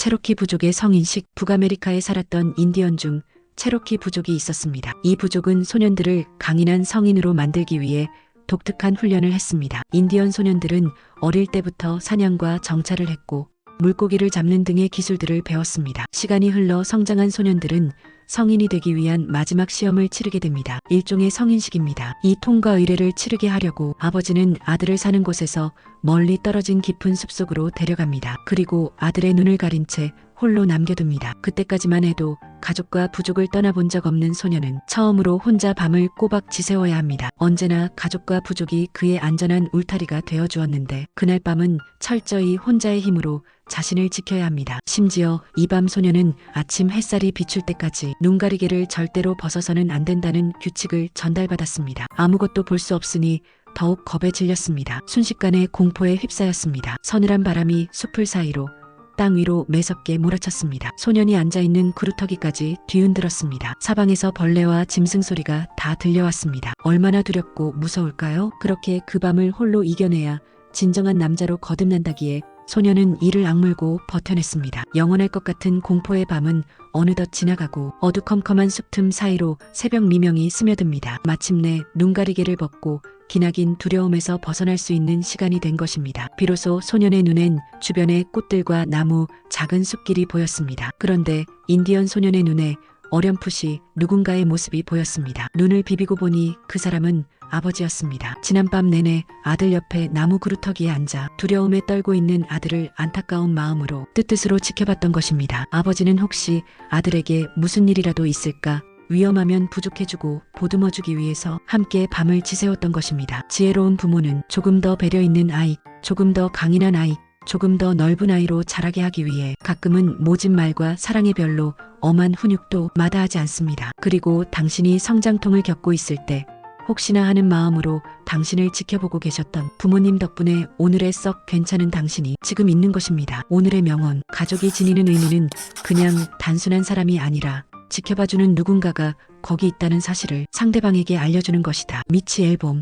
체로키 부족의 성인식 북아메리카에 살았던 인디언 중 체로키 부족이 있었습니다. 이 부족은 소년들을 강인한 성인으로 만들기 위해 독특한 훈련을 했습니다. 인디언 소년들은 어릴 때부터 사냥과 정찰을 했고 물고기를 잡는 등의 기술들을 배웠습니다. 시간이 흘러 성장한 소년들은 성인이 되기 위한 마지막 시험을 치르게 됩니다. 일종의 성인식입니다. 이 통과 의례를 치르게 하려고 아버지는 아들을 사는 곳에서 멀리 떨어진 깊은 숲속으로 데려갑니다. 그리고 아들의 눈을 가린 채 홀로 남겨둡니다. 그때까지만 해도 가족과 부족을 떠나본 적 없는 소녀는 처음으로 혼자 밤을 꼬박 지새워야 합니다. 언제나 가족과 부족이 그의 안전한 울타리가 되어 주었는데 그날 밤은 철저히 혼자의 힘으로 자신을 지켜야 합니다. 심지어 이 밤 소녀는 아침 햇살이 비출 때까지 눈 가리개를 절대로 벗어서는 안 된다는 규칙을 전달받았습니다. 아무것도 볼 수 없으니 더욱 겁에 질렸습니다. 순식간에 공포에 휩싸였습니다. 서늘한 바람이 숲을 사이로 땅 위로 매섭게 몰아쳤습니다. 소년이 앉아있는 구루터기까지 뒤흔들었습니다. 사방에서 벌레와 짐승 소리가 다 들려왔습니다. 얼마나 두렵고 무서울까요? 그렇게 그 밤을 홀로 이겨내야 진정한 남자로 거듭난다기에 소녀는 이를 악물고 버텨냈습니다. 영원할 것 같은 공포의 밤은 어느덧 지나가고 어두컴컴한 숲틈 사이로 새벽 미명이 스며듭니다. 마침내 눈가리개를 벗고 기나긴 두려움에서 벗어날 수 있는 시간이 된 것입니다. 비로소 소년의 눈엔 주변의 꽃들과 나무, 작은 숲길이 보였습니다. 그런데 인디언 소년의 눈에 어렴풋이 누군가의 모습이 보였습니다. 눈을 비비고 보니 그 사람은 아버지였습니다. 지난밤 내내 아들 옆에 나무 그루터기에 앉아 두려움에 떨고 있는 아들을 안타까운 마음으로 뜨뜻으로 지켜봤던 것입니다. 아버지는 혹시 아들에게 무슨 일이라도 있을까 위험하면 부족해주고 보듬어주기 위해서 함께 밤을 지새웠던 것입니다. 지혜로운 부모는 조금 더 배려 있는 아이, 조금 더 강인한 아이, 조금 더 넓은 아이로 자라게 하기 위해 가끔은 모진 말과 사랑의 별로 엄한 훈육도 마다하지 않습니다. 그리고 당신이 성장통을 겪고 있을 때 혹시나 하는 마음으로 당신을 지켜보고 계셨던 부모님 덕분에 오늘의 썩 괜찮은 당신이 지금 있는 것입니다. 오늘의 명언, 가족이 지니는 의미는 그냥 단순한 사람이 아니라 지켜봐주는 누군가가 거기 있다는 사실을 상대방에게 알려주는 것이다. 미치 앨범